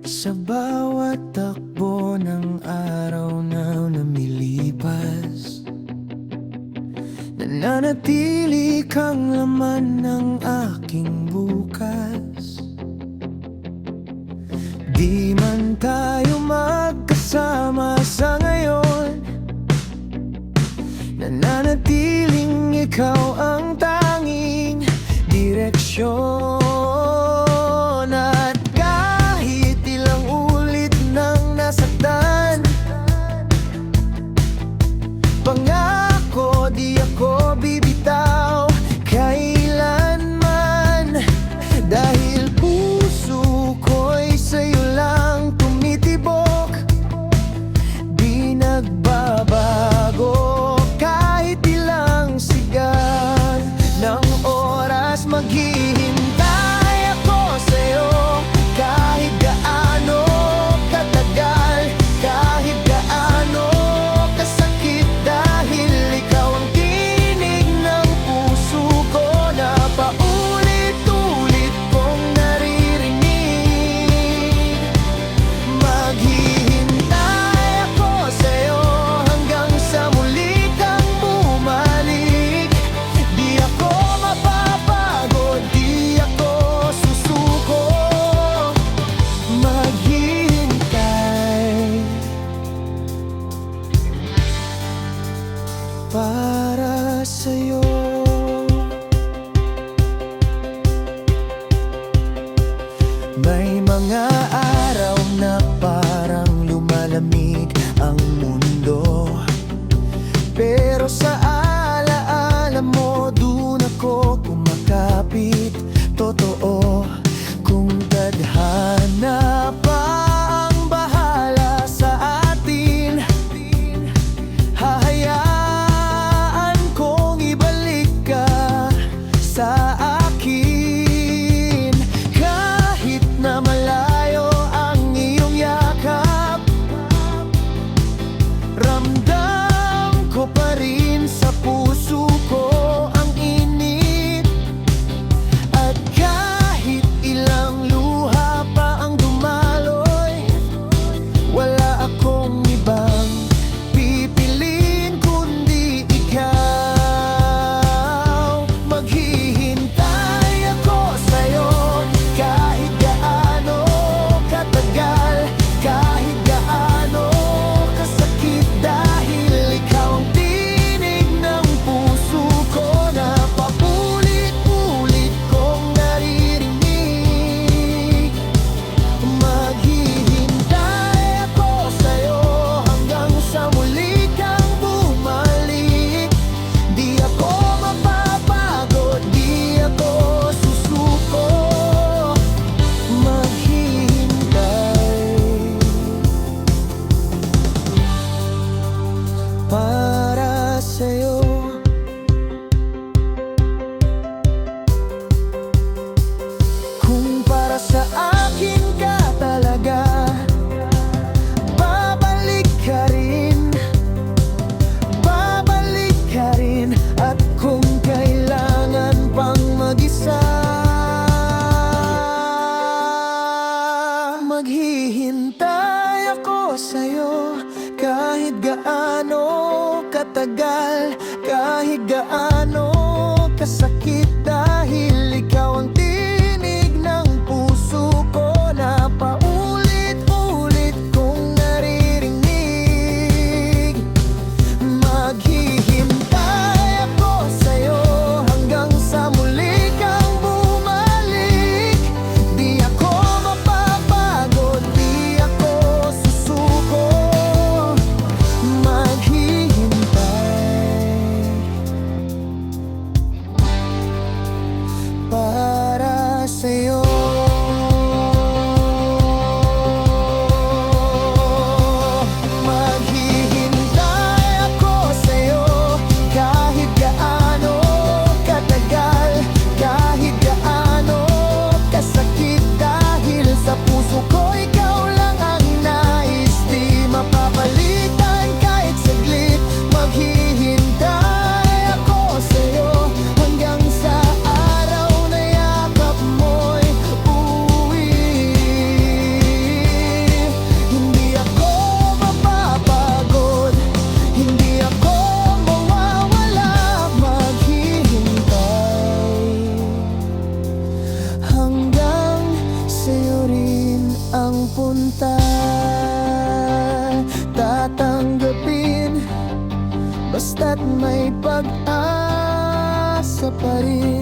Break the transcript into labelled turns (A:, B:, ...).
A: Sa bawat takbo ng araw na namilipas Nananatili kang laman ng aking bukas. Di man tayo magkasama sa ngayon. Nananatiling ikaw ang tanging direksyon. jangan matagal kahit gaano kasakit ang punta. Tatanggapin Basta't may pag-asa pa rin